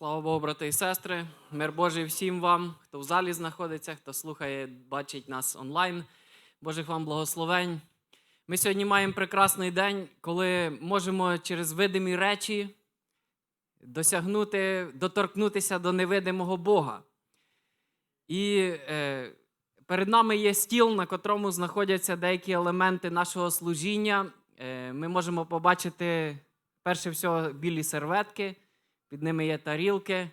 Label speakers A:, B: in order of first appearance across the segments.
A: Слава Богу, брати і сестри, мир Божий всім вам, хто в залі знаходиться, хто слухає, бачить нас онлайн. Божих вам благословень. Ми сьогодні маємо прекрасний день, коли можемо через видимі речі досягнути, доторкнутися до невидимого Бога. І е, перед нами є стіл, на котрому знаходяться деякі елементи нашого служіння. Е, ми можемо побачити, перше всього, білі серветки. Під ними є тарілки.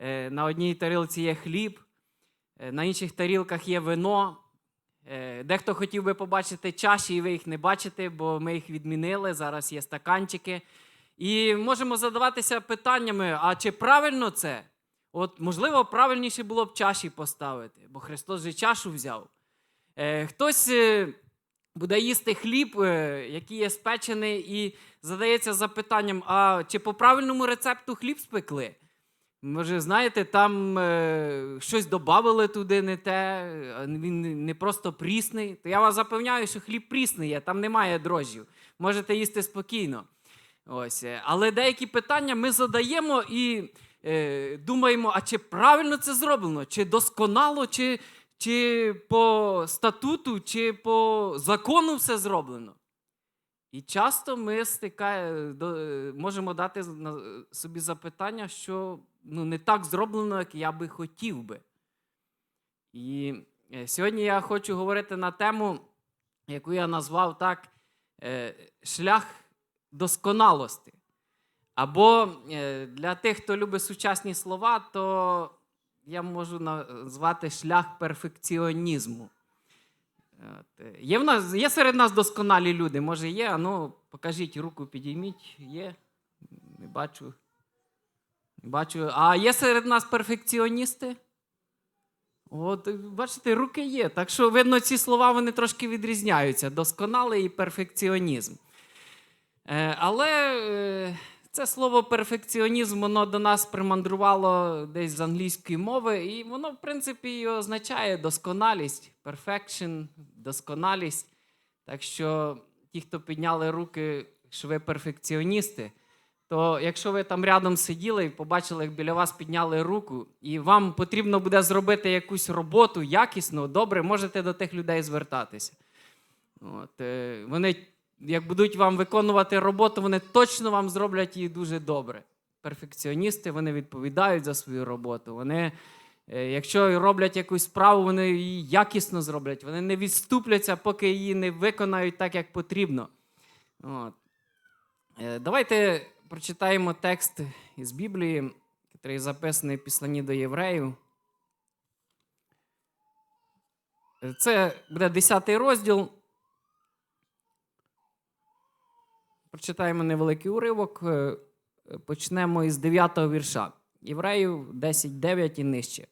A: Е, На одній тарілці є хліб, е, на інших тарілках є вино. Е, Дехто хотів би побачити чаші, і ви їх не бачите, бо ми їх відмінили. Зараз є стаканчики. І можемо задаватися питаннями: а чи правильно це? От, можливо, правильніше було б чаші поставити, бо Христос же чашу взяв. Хтось буде їсти хліб, е, який є спечений, і задається запитанням: а чи по правильному рецепту хліб спекли? Може, знаєте, там е, щось додали туди не те, він не просто прісний. То я вас запевняю, що хліб прісний є, там немає дрожжів. Можете їсти спокійно. Ось. е, Але деякі питання ми задаємо і е, думаємо, а чи правильно це зроблено, чи досконало, чи, чи по статуту, чи по закону все зроблено. І часто ми стикає, можемо дати собі запитання, що ну, не так зроблено, як я би хотів би. І е, сьогодні я хочу говорити на тему, яку я назвав так: е, шлях досконалості. Або е, для тих, хто любить сучасні слова, то я можу назвати шлях перфекціонізму. Е, Є, в нас, є серед нас досконалі люди, може є, ну покажіть руку, підійміть. Є. Не бачу. Не бачу. А є серед нас перфекціоністи? От, бачите, руки є. Так що, видно, ці слова вони трошки відрізняються: досконалий і перфекціонізм. Е, але е, це слово перфекціонізм, воно до нас примандрувало десь з англійської мови, і воно, в принципі, і означає досконалість, perfection, досконалість. Так що ті, хто підняли руки, що ви перфекціоністи, то якщо ви там рядом сиділи і побачили, як біля вас підняли руку, і вам потрібно буде зробити якусь роботу якісно, добре, можете до тих людей звертатися. От, е, вони, як будуть вам виконувати роботу, вони точно вам зроблять її дуже добре. Перфекціоністи вони відповідають за свою роботу. Вони, е, якщо роблять якусь справу, вони її якісно зроблять. Вони не відступляться, поки її не виконають так, як потрібно. От. Е, Давайте прочитаємо текст із Біблії, який записаний в Післанні до євреїв. Це буде 10 розділ. Прочитаємо невеликий уривок. е, Почнемо із 9 вірша. Євреїв 10.9 і нижче.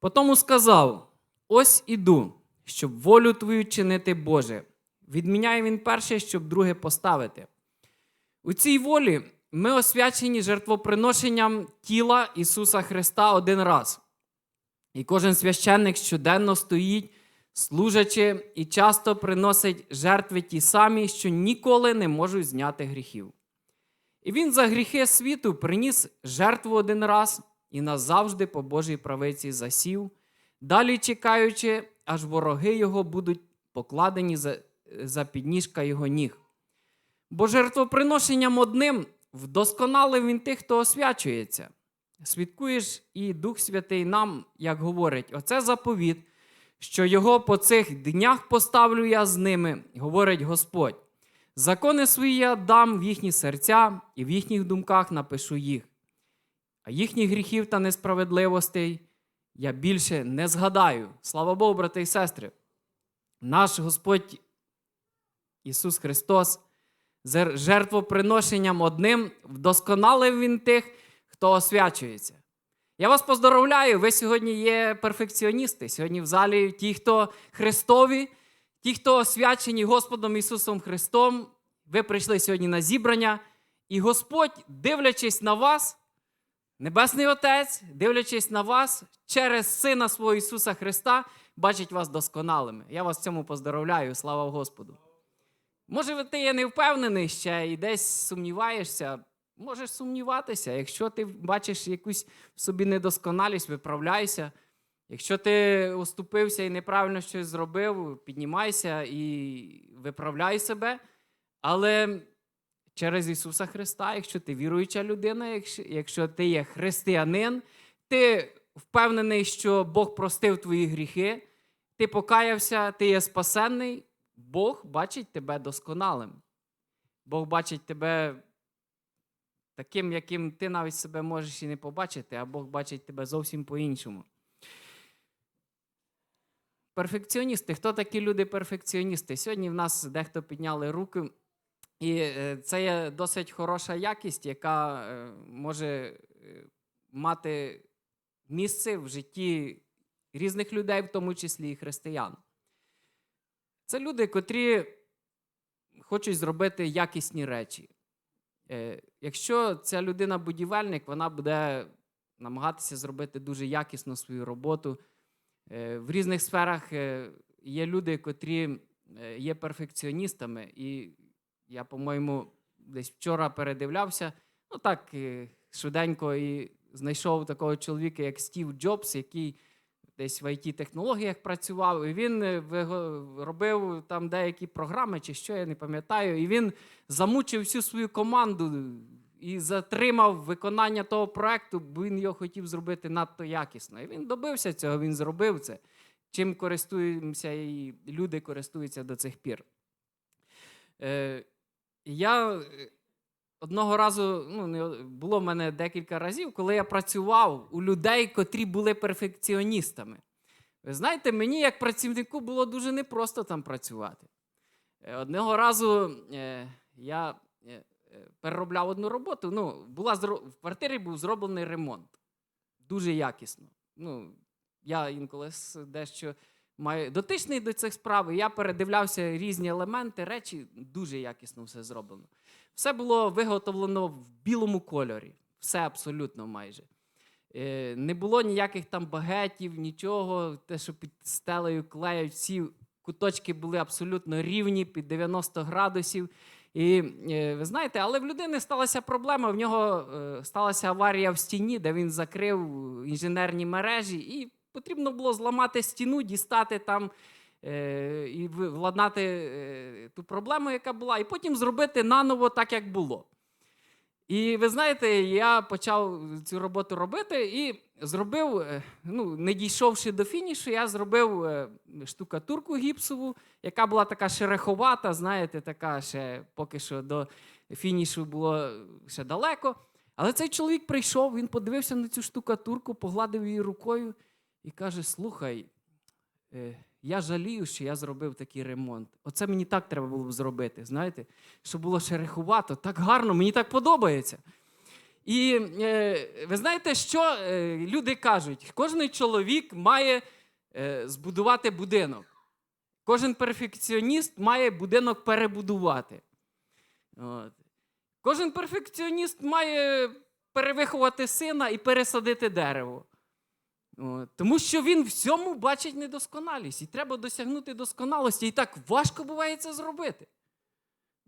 A: Потому сказав: Ось іду, щоб волю твою чинити Боже. Відміняє він перше, щоб друге поставити. У цій волі ми освячені жертвоприношенням тіла Ісуса Христа один раз. І кожен священник щоденно стоїть, служачи, і часто приносить жертви ті самі, що ніколи не можуть зняти гріхів. І він за гріхи світу приніс жертву один раз і назавжди по Божій правиці засів, далі чекаючи, аж вороги його будуть покладені за, за підніжка його ніг. Бо жертвоприношенням одним вдосконалив він тих, хто освячується. Свідкуєш і Дух Святий нам, як говорить, оце заповіт, що його по цих днях поставлю я з ними, говорить Господь. Закони свої я дам в їхні серця, і в їхніх думках напишу їх. А їхніх гріхів та несправедливостей я більше не згадаю. Слава Богу, брати і сестри. Наш Господь Ісус Христос жертвоприношенням одним вдосконалив Він тих, хто освячується. Я вас поздоровляю, ви сьогодні є перфекціоністи. Сьогодні в залі ті, хто Христові, ті, хто освячені Господом Ісусом Христом, ви прийшли сьогодні на зібрання, і Господь, дивлячись на вас, Небесний Отець, дивлячись на вас, через Сина свого Ісуса Христа, бачить вас досконалими. Я вас цьому поздоровляю, слава Господу. Може, ти є не впевнений ще і десь сумніваєшся, можеш сумніватися. Якщо ти бачиш якусь в собі недосконалість, виправляйся. Якщо ти оступився і неправильно щось зробив, піднімайся і виправляй себе. Але через Ісуса Христа, якщо ти віруюча людина, якщо, ти є християнин, ти впевнений, що Бог простив твої гріхи, ти покаявся, ти є спасенний, Бог бачить тебе досконалим. Бог бачить тебе таким, яким ти навіть себе можеш і не побачити, а Бог бачить тебе зовсім по-іншому. Перфекціоністи. Хто такі люди перфекціоністи? Сьогодні в нас дехто підняли руки. І е, це є досить хороша якість, яка е, може е, мати місце в житті різних людей, в тому числі і християн. Це люди, котрі хочуть зробити якісні речі. Е, Якщо ця людина будівельник, вона буде намагатися зробити дуже якісно свою роботу. Е, В різних сферах е, є люди, котрі є перфекціоністами, і я, по-моєму, десь вчора передивлявся, ну так швиденько і знайшов такого чоловіка, як Стів Джобс, який десь в IT-технологіях працював, і він е, робив там деякі програми чи що, я не пам'ятаю, і він замучив всю свою команду і затримав виконання того проекту, бо він його хотів зробити надто якісно. І він добився цього, він зробив це. Чим користуємося, і люди користуються до цих пір. Е, я е, одного разу, ну, було в мене декілька разів, коли я працював у людей, котрі були перфекціоністами. Ви знаєте, мені як працівнику було дуже непросто там працювати. Е, Одного разу е, я е, е, переробляв одну роботу. Ну, була в квартирі був зроблений ремонт. Дуже якісно. Ну, я інколи дещо маю дотичний до цих справ, я передивлявся різні елементи, речі, дуже якісно все зроблено. Все було виготовлено в білому кольорі. Все абсолютно майже. Е, Не було ніяких там багетів, нічого, те, що під стелею клеють, всі куточки були абсолютно рівні, під 90 градусів. І е, ви знаєте, але в людини сталася проблема. В нього е, сталася аварія в стіні, де він закрив інженерні мережі, і потрібно було зламати стіну, дістати там і ви- владнати е, ту проблему, яка була, і потім зробити наново так, як було. І ви знаєте, я почав цю роботу робити і зробив, е, ну, не дійшовши до фінішу, я зробив е, штукатурку гіпсову, яка була така шереховата, знаєте, така ще поки що до фінішу було ще далеко. Але цей чоловік прийшов, він подивився на цю штукатурку, погладив її рукою і каже: Слухай, е, я жалію, що я зробив такий ремонт. Оце мені так треба було б зробити, знаєте, щоб було шерехувато, так гарно, мені так подобається. І е, ви знаєте, що е, люди кажуть? Кожен чоловік має е, збудувати будинок. Кожен перфекціоніст має будинок перебудувати. От. Кожен перфекціоніст має перевиховати сина і пересадити дерево. Тому що він всьому бачить недосконалість. І треба досягнути досконалості. І так важко буває це зробити.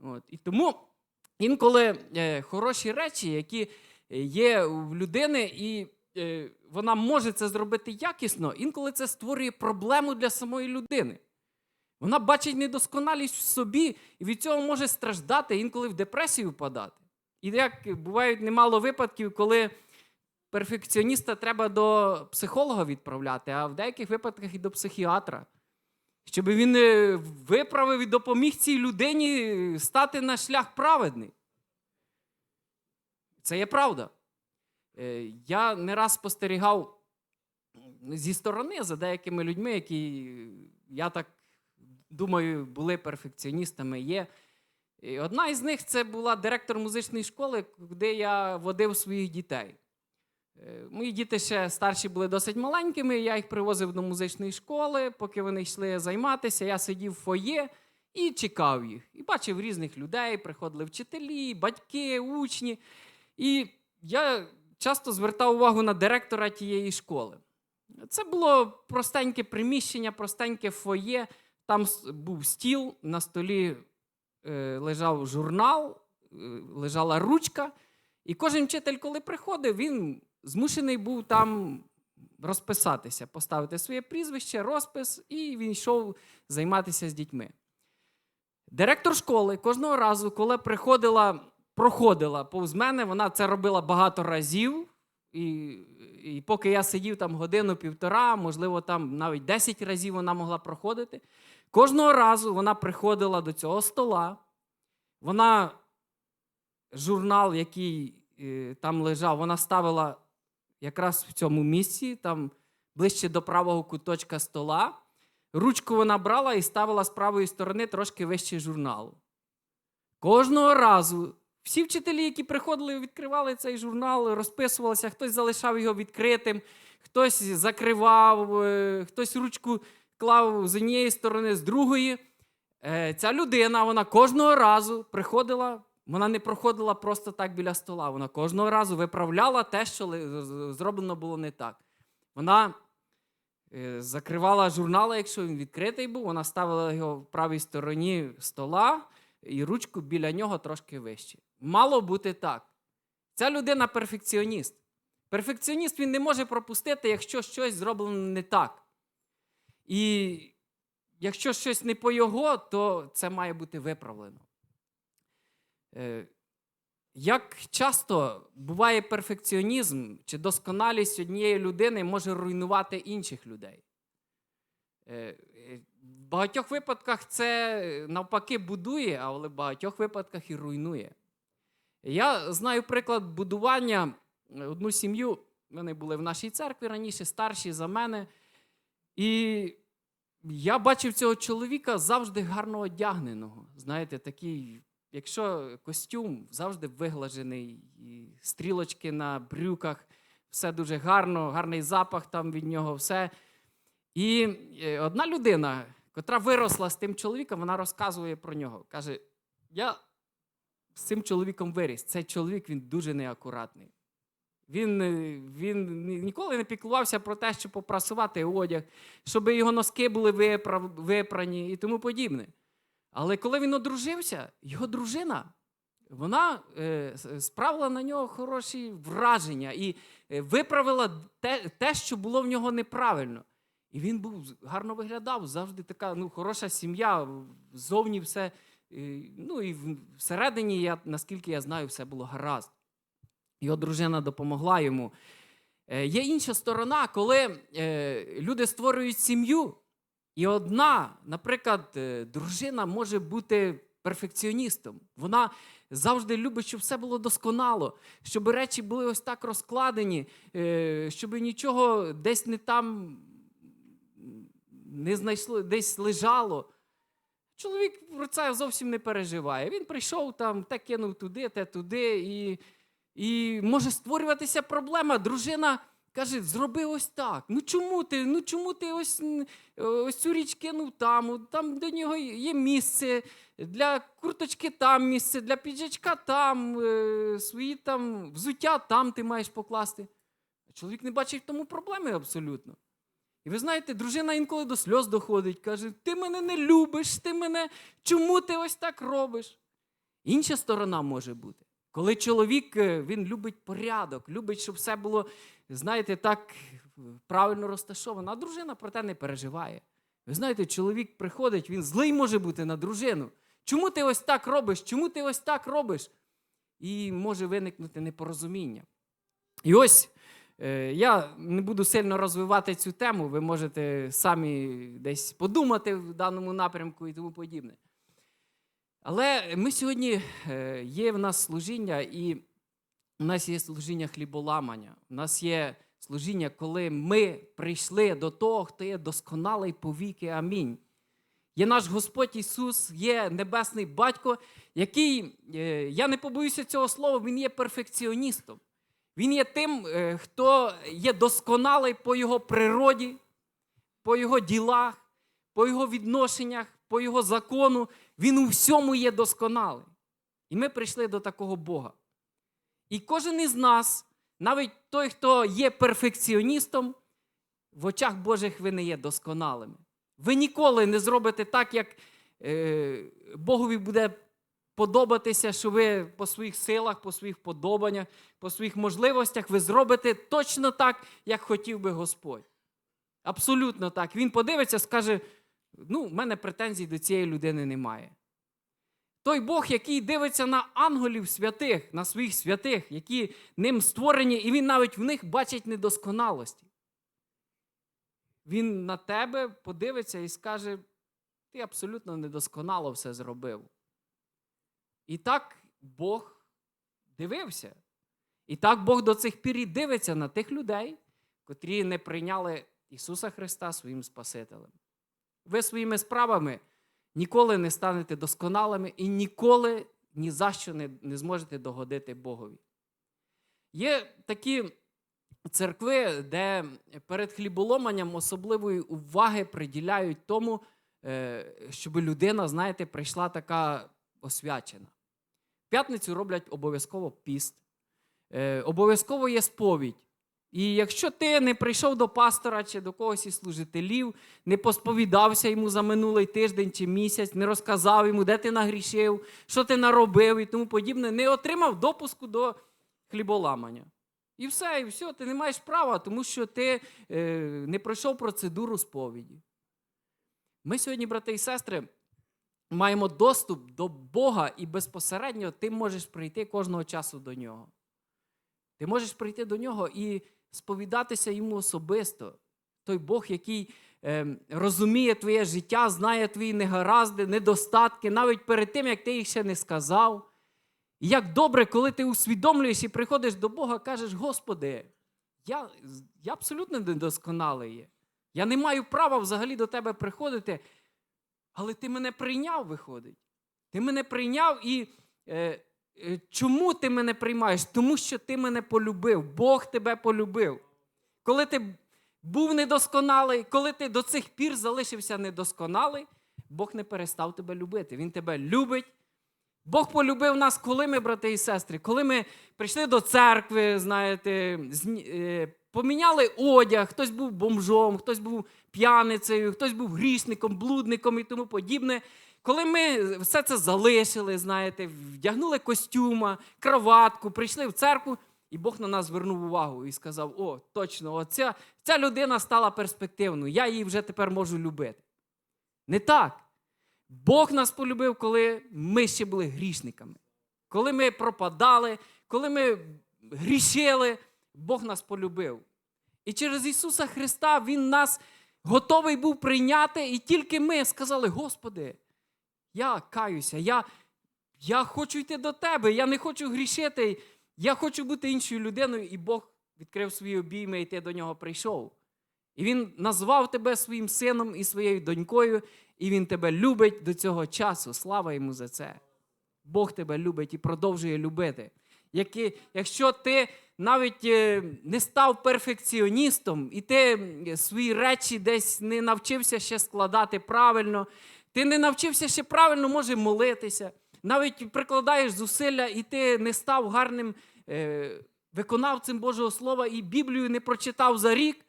A: От. І тому інколи е, хороші речі, які є в людини, і е, вона може це зробити якісно, інколи це створює проблему для самої людини. Вона бачить недосконалість в собі і від цього може страждати, інколи в депресію впадати. І як бувають немало випадків, коли перфекціоніста треба до психолога відправляти, а в деяких випадках і до психіатра. Щоб він е, виправив і допоміг цій людині стати на шлях праведний. Це є правда. Е, Я не раз спостерігав зі сторони за деякими людьми, які, я так думаю, були перфекціоністами, є. І одна із них це була директор музичної школи, де я водив своїх дітей. Е, Мої діти ще старші були досить маленькими, я їх привозив до музичної школи, поки вони йшли займатися, я сидів в фоє і чекав їх. І бачив різних людей, приходили вчителі, батьки, учні. І я часто звертав увагу на директора тієї школи. Це було простеньке приміщення, простеньке фоє. Там був стіл, на столі е, лежав журнал, е, лежала ручка. І кожен вчитель, коли приходив, він змушений був там розписатися, поставити своє прізвище, розпис, і він йшов займатися з дітьми. Директор школи кожного разу, коли приходила, проходила повз мене, вона це робила багато разів. І, і поки я сидів там годину-півтора, можливо, там навіть 10 разів вона могла проходити. Кожного разу вона приходила до цього стола, вона журнал, який е, там лежав, вона ставила якраз в цьому місці, там ближче до правого куточка стола. Ручку вона брала і ставила з правої сторони трошки вище журналу. Кожного разу всі вчителі, які приходили, відкривали цей журнал, розписувалися, хтось залишав його відкритим, хтось закривав, е, хтось ручку клав з однієї сторони, з другої. Е, Ця людина, вона кожного разу приходила, вона не проходила просто так біля стола. Вона кожного разу виправляла те, що зроблено було не так. Вона е, закривала журнал, якщо він відкритий був, вона ставила його в правій стороні стола і ручку біля нього трошки вище. Мало бути так. Ця людина перфекціоніст. Перфекціоніст він не може пропустити, якщо щось зроблено не так. І якщо щось не по його, то це має бути виправлено. Е, Як часто буває перфекціонізм чи досконалість однієї людини може руйнувати інших людей? Е, е, В багатьох випадках це навпаки будує, але в багатьох випадках і руйнує. Я знаю приклад будування одну сім'ю. Вони були в нашій церкві раніше, старші за мене. І я бачив цього чоловіка завжди гарно одягненого. Знаєте, такий, якщо костюм завжди виглажений, і стрілочки на брюках, все дуже гарно, гарний запах там від нього, все. І е, одна людина, котра виросла з тим чоловіком, вона розказує про нього. Каже: Я з цим чоловіком виріс. Цей чоловік він дуже неакуратний. Він, е, він ніколи не піклувався про те, щоб попрасувати одяг, щоб його носки були випрані і тому подібне. Але коли він одружився, його дружина, вона е, справила на нього хороші враження і е, виправила те, те, що було в нього неправильно. І він був гарно виглядав, завжди така ну, хороша сім'я, ззовні все. е, Ну і всередині, я, наскільки я знаю, все було гаразд. Його дружина допомогла йому. Є інша сторона, коли люди створюють сім'ю, і одна, наприклад, е, дружина може бути перфекціоністом. Вона завжди любить, щоб все було досконало, щоб речі були ось так розкладені, е, щоб нічого десь не там не знайшло, десь лежало. Чоловік про це зовсім не переживає. Він прийшов там, те кинув туди, те туди, і, і може створюватися проблема. Дружина каже: зроби ось так. Ну чому ти? Ну чому ти ось, ось цю річ кинув там? Там до нього є місце, для курточки там місце, для піджачка там, е, свої там взуття там ти маєш покласти. Чоловік не бачить в тому проблеми абсолютно. І ви знаєте, дружина інколи до сльоз доходить, каже: ти мене не любиш, ти мене, чому ти ось так робиш? Інша сторона може бути. Коли чоловік е, він любить порядок, любить, щоб все було, знаєте, так правильно розташовано, а дружина про те не переживає. Ви знаєте, чоловік приходить, він злий може бути на дружину. Чому ти ось так робиш? Чому ти ось так робиш? І може виникнути непорозуміння. І ось е, я не буду сильно розвивати цю тему, ви можете самі десь подумати в даному напрямку і тому подібне. Але ми сьогодні е, є в нас служіння, і у нас є служіння хліболамання. У нас є служіння, коли ми прийшли до того, хто є досконалий повіки. Амінь. Є наш Господь Ісус, є Небесний Батько, який, е, я не побоюся цього слова, Він є перфекціоністом. Він є тим, е, хто є досконалий по його природі, по його ділах, по його відношеннях, по його закону. Він у всьому є досконалий. І ми прийшли до такого Бога. І кожен із нас, навіть той, хто є перфекціоністом, в очах Божих ви не є досконалими. Ви ніколи не зробите так, як е, Богові буде подобатися, що ви по своїх силах, по своїх подобаннях, по своїх можливостях ви зробите точно так, як хотів би Господь. Абсолютно так. Він подивиться, скаже: ну, в мене претензій до цієї людини немає. Той Бог, який дивиться на ангелів святих, на своїх святих, які ним створені, і він навіть в них бачить недосконалості. Він на тебе подивиться і скаже: ти абсолютно недосконало все зробив. І так Бог дивився. І так Бог до цих пір і дивиться на тих людей, котрі не прийняли Ісуса Христа своїм Спасителем. Ви своїми справами ніколи не станете досконалими і ніколи ні за що не, не зможете догодити Богові. Є такі церкви, де перед хліболоманням особливої уваги приділяють тому, е, щоб людина, знаєте, прийшла така освячена. В п'ятницю роблять обов'язково піст, е, обов'язково є сповідь. І якщо ти не прийшов до пастора чи до когось із служителів, не посповідався йому за минулий тиждень чи місяць, не розказав йому, де ти нагрішив, що ти наробив і тому подібне, не отримав допуску до хліболамання. І все, і все, ти не маєш права, тому що ти е, не пройшов процедуру сповіді. Ми сьогодні, брати і сестри, маємо доступ до Бога, і безпосередньо ти можеш прийти кожного часу до нього. Ти можеш прийти до нього і сповідатися йому особисто. Той Бог, який е, розуміє твоє життя, знає твої негаразди, недостатки, навіть перед тим, як ти їх ще не сказав. І як добре, коли ти усвідомлюєш і приходиш до Бога, кажеш, Господи, я, я абсолютно недосконалий. Я не маю права взагалі до тебе приходити, але ти мене прийняв, виходить. Ти мене прийняв і е, чому ти мене приймаєш? Тому що ти мене полюбив, Бог тебе полюбив. Коли ти був недосконалий, коли ти до цих пір залишився недосконалий, Бог не перестав тебе любити. Він тебе любить. Бог полюбив нас, коли ми, брати і сестри, коли ми прийшли до церкви, знаєте, е, поміняли одяг, хтось був бомжом, хтось був п'яницею, хтось був грішником, блудником і тому подібне. Коли ми все це залишили, знаєте, вдягнули костюма, кроватку, прийшли в церкву, і Бог на нас звернув увагу і сказав: О, точно, оця, ця людина стала перспективною, я її вже тепер можу любити. Не так. Бог нас полюбив, коли ми ще були грішниками. Коли ми пропадали, коли ми грішили, Бог нас полюбив. І через Ісуса Христа Він нас готовий був прийняти, і тільки ми сказали: Господи, я каюся, я, я хочу йти до Тебе, я не хочу грішити, я хочу бути іншою людиною, і Бог відкрив свої обійми, і ти до нього прийшов. І Він назвав тебе своїм сином і своєю донькою, і Він тебе любить до цього часу. Слава йому за це. Бог тебе любить і продовжує любити. Які, якщо ти навіть е, не став перфекціоністом, і ти свої речі десь не навчився ще складати правильно, ти не навчився ще правильно може молитися, навіть прикладаєш зусилля, і ти не став гарним е, виконавцем Божого Слова і Біблію не прочитав за рік,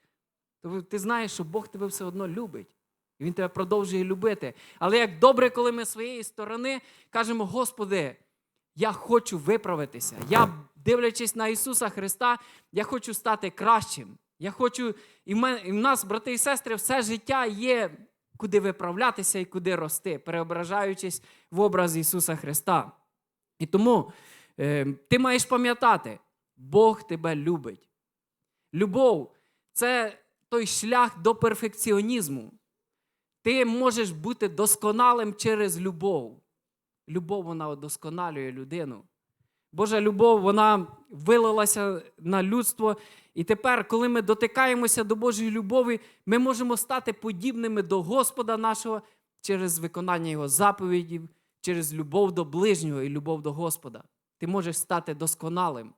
A: то ти знаєш, що Бог тебе все одно любить. І Він тебе продовжує любити. Але як добре, коли ми своєї сторони кажемо, Господи, я хочу виправитися. Я, дивлячись на Ісуса Христа, я хочу стати кращим. Я хочу, і в нас, брати і сестри, все життя є, куди виправлятися і куди рости, переображаючись в образ Ісуса Христа. І тому е, ти маєш пам'ятати, Бог тебе любить. Любов це той шлях до перфекціонізму. Ти можеш бути досконалим через любов. Любов вона удосконалює людину. Божа любов, вона вилилася на людство. І тепер, коли ми дотикаємося до Божої любові, ми можемо стати подібними до Господа нашого через виконання Його заповідів, через любов до ближнього і любов до Господа. Ти можеш стати досконалим,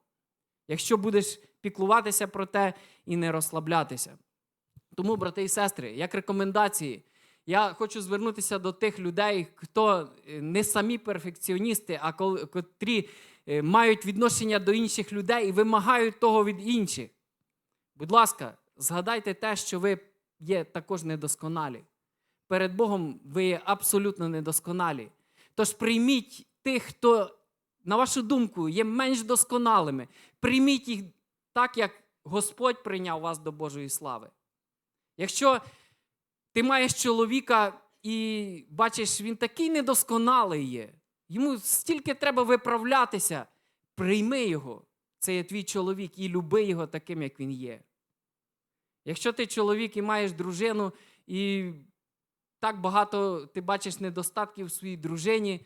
A: якщо будеш піклуватися про те і не розслаблятися. Тому, брати і сестри, як рекомендації, я хочу звернутися до тих людей, хто е, не самі перфекціоністи, а котрі мають відношення до інших людей і вимагають того від інших. Будь ласка, згадайте те, що ви є також недосконалі. Перед Богом ви є абсолютно недосконалі. Тож прийміть тих, хто, на вашу думку, є менш досконалими. Прийміть їх так, як Господь прийняв вас до Божої слави. Якщо ти маєш чоловіка і бачиш, він такий недосконалий є, йому стільки треба виправлятися, прийми його. Це є твій чоловік, і люби його таким, як він є. Якщо ти чоловік і маєш дружину, і так багато ти бачиш недостатків в своїй дружині,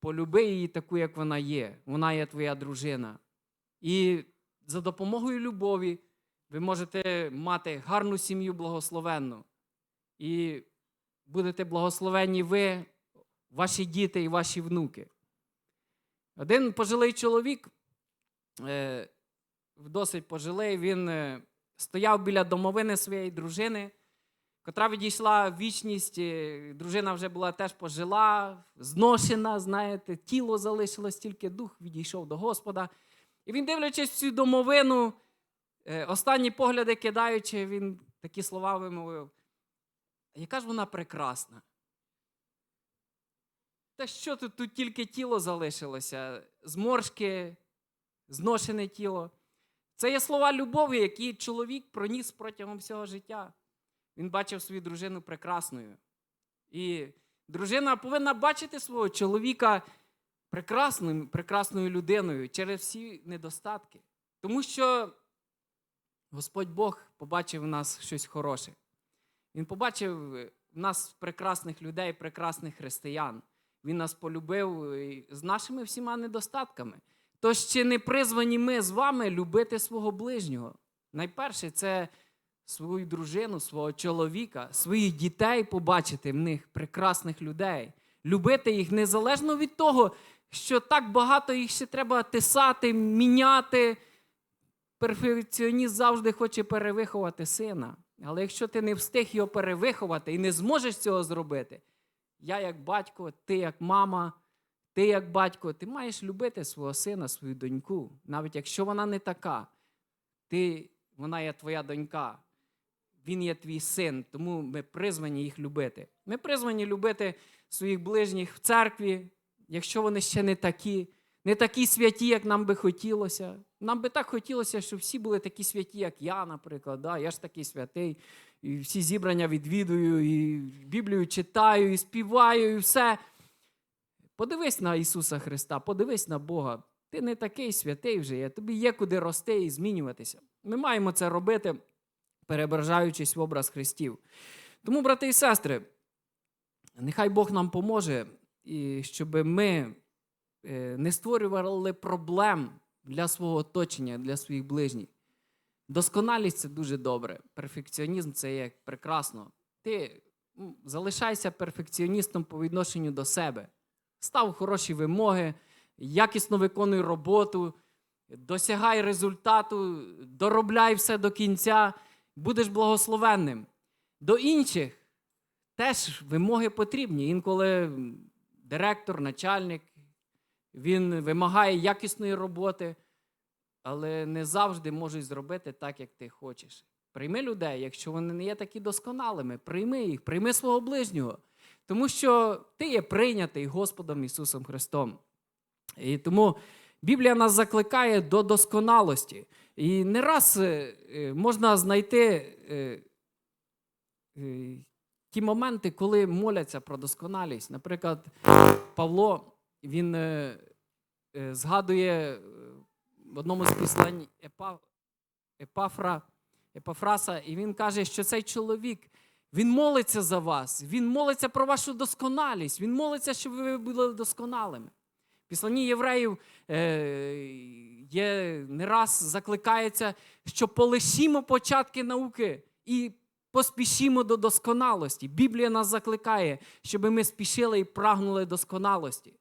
A: полюби її таку, як вона є. Вона є твоя дружина. І за допомогою любові ви можете мати гарну сім'ю благословенну. І будете благословенні ви, ваші діти і ваші внуки. Один пожилий чоловік, е, досить пожилий, він е, стояв біля домовини своєї дружини, котра відійшла в вічність. е, Дружина вже була теж пожила, зношена, знаєте, тіло залишилось, тільки дух відійшов до Господа. І він, дивлячись цю домовину, останні погляди кидаючи, він такі слова вимовив. Яка ж вона прекрасна. Та що тут, тут тільки тіло залишилося, зморшки, зношене тіло. Це є слова любові, які чоловік проніс протягом всього життя. Він бачив свою дружину прекрасною. І дружина повинна бачити свого чоловіка прекрасною, прекрасною людиною через всі недостатки. Тому що Господь Бог побачив в нас щось хороше. Він побачив в нас прекрасних людей, прекрасних християн. Він нас полюбив е, з нашими всіма недостатками. Тож чи не призвані ми з вами любити свого ближнього? Найперше, це свою дружину, свого чоловіка, своїх дітей побачити в них прекрасних людей, любити їх незалежно від того, що так багато їх ще треба тисати, міняти. Перфекціоніст завжди хоче перевиховати сина. Але якщо ти не встиг його перевиховати і не зможеш цього зробити, я як батько, ти як мама, ти як батько, ти маєш любити свого сина, свою доньку, навіть якщо вона не така, ти, вона є твоя донька, він є твій син, тому ми призвані їх любити. Ми призвані любити своїх ближніх в церкві, якщо вони ще не такі, не такі святі, як нам би хотілося. Нам би так хотілося, щоб всі були такі святі, як я, наприклад. Да? Я ж такий святий, і всі зібрання відвідую, і Біблію читаю, і співаю, і все. Подивись на Ісуса Христа, подивись на Бога. Ти не такий святий вже є, тобі є куди рости і змінюватися. Ми маємо це робити, переображаючись в образ Христів. Тому, брати і сестри, нехай Бог нам поможе, і щоб ми е, не створювали проблем для свого оточення, для своїх ближніх. Досконалість це дуже добре. Перфекціонізм це є прекрасно. Ти залишайся перфекціоністом по відношенню до себе. Став хороші вимоги, якісно виконуй роботу, досягай результату, доробляй все до кінця, будеш благословенним. До інших теж вимоги потрібні. Інколи директор, начальник, він вимагає якісної роботи, але не завжди можуть зробити так, як ти хочеш. Прийми людей, якщо вони не є такі досконалими, прийми їх, прийми свого ближнього. Тому що ти є прийнятий Господом Ісусом Христом. І тому Біблія нас закликає до досконалості. І не раз е, е, можна знайти е, ті моменти, коли моляться про досконалість. Наприклад, Павло він згадує е, в одному з післань Епа, Епафра, Епафраса, і він каже, що цей чоловік. Він молиться за вас, він молиться про вашу досконалість, він молиться, щоб ви були досконалими. В Післанні євреїв е, є не раз закликається, що полишімо початки науки і поспішімо до досконалості. Біблія нас закликає, щоб ми спішили і прагнули досконалості.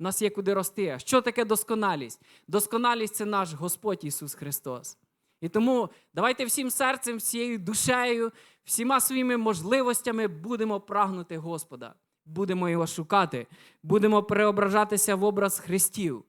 A: У нас є куди рости. А що таке досконалість? Досконалість це наш Господь Ісус Христос. І тому давайте всім серцем, всією душею, всіма своїми можливостями будемо прагнути Господа, будемо його шукати, будемо переображатися в образ Христів.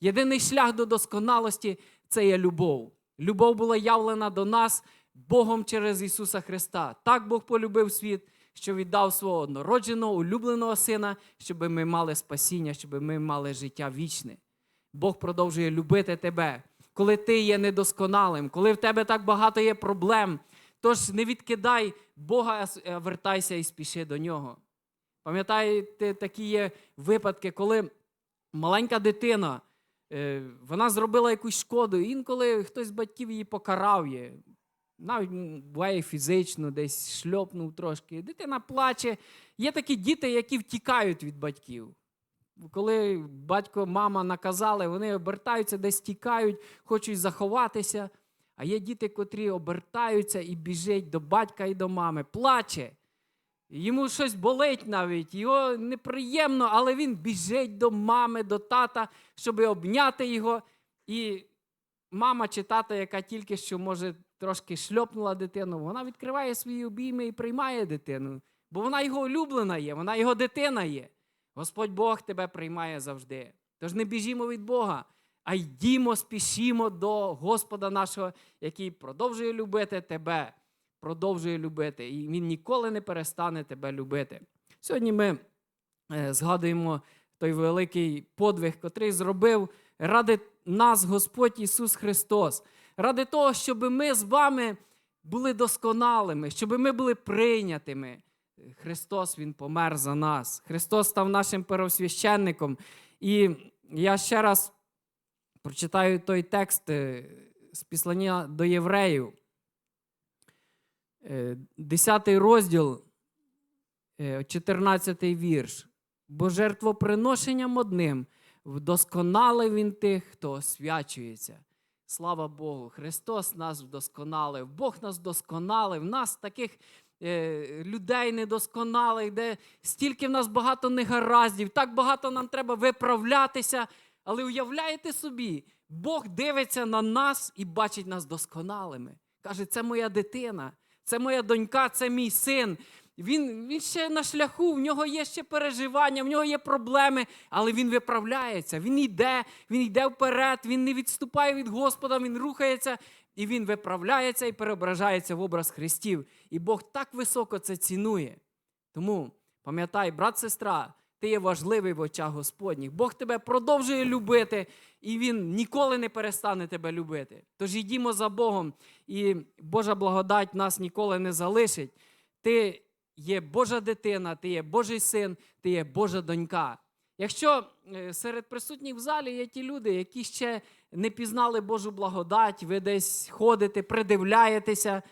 A: Єдиний шлях до досконалості це є любов. Любов була явлена до нас Богом через Ісуса Христа. Так Бог полюбив світ, що віддав свого однородженого, улюбленого сина, щоб ми мали спасіння, щоб ми мали життя вічне. Бог продовжує любити тебе, коли ти є недосконалим, коли в тебе так багато є проблем. Тож не відкидай Бога, а вертайся і спіши до нього. Пам'ятаєте, такі є випадки, коли маленька дитина, е, вона зробила якусь шкоду, і інколи хтось з батьків її покарав. Навіть буває фізично, десь шльопнув трошки. Дитина плаче. Є такі діти, які втікають від батьків. Коли батько, мама наказали, вони обертаються, десь тікають, хочуть заховатися. А є діти, котрі обертаються і біжать до батька і до мами, плаче. Йому щось болить навіть, його неприємно, але він біжить до мами, до тата, щоб обняти його. І мама чи тата, яка тільки що, може, трошки шльопнула дитину, вона відкриває свої обійми і приймає дитину. Бо вона його улюблена є, вона його дитина є. Господь Бог тебе приймає завжди. Тож не біжімо від Бога, а йдімо, спішімо до Господа нашого, який продовжує любити тебе, продовжує любити, і Він ніколи не перестане тебе любити. Сьогодні ми е, згадуємо той великий подвиг, котрий зробив ради нас Господь Ісус Христос, ради того, щоб ми з вами були досконалими, щоб ми були прийнятими. Христос Він помер за нас. Христос став нашим первосвященником. І я ще раз прочитаю той текст е, з післання до євреїв. Е, 10 розділ, е, 14 вірш. Бо жертвоприношенням одним вдосконалив він тих, хто освячується. Слава Богу, Христос нас вдосконалив, Бог нас вдосконалив, нас таких е, людей недосконалих, де стільки в нас багато негараздів, так багато нам треба виправлятися. Але уявляєте собі, Бог дивиться на нас і бачить нас досконалими. Каже, це моя дитина, це моя донька, це мій син. Він, він ще на шляху, в нього є ще переживання, в нього є проблеми, але він виправляється, він йде, він йде вперед, він не відступає від Господа, він рухається і він виправляється і переображається в образ Христів. І Бог так високо це цінує. Тому пам'ятай, брат, сестра, ти є важливий в очах Господніх. Бог тебе продовжує любити, і Він ніколи не перестане тебе любити. Тож йдімо за Богом, і Божа благодать нас ніколи не залишить. Ти є Божа дитина, ти є Божий син, ти є Божа донька. Якщо е, серед присутніх в залі є ті люди, які ще не пізнали Божу благодать, ви десь ходите, придивляєтеся,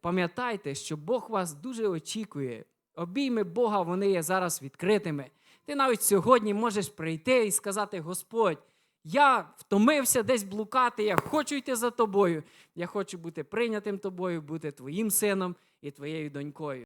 A: пам'ятайте, що Бог вас дуже очікує. Обійми Бога, вони є зараз відкритими. Ти навіть сьогодні можеш прийти і сказати: Господь, я втомився десь блукати, я хочу йти за тобою. Я хочу бути прийнятим тобою, бути твоїм сином і твоєю донькою.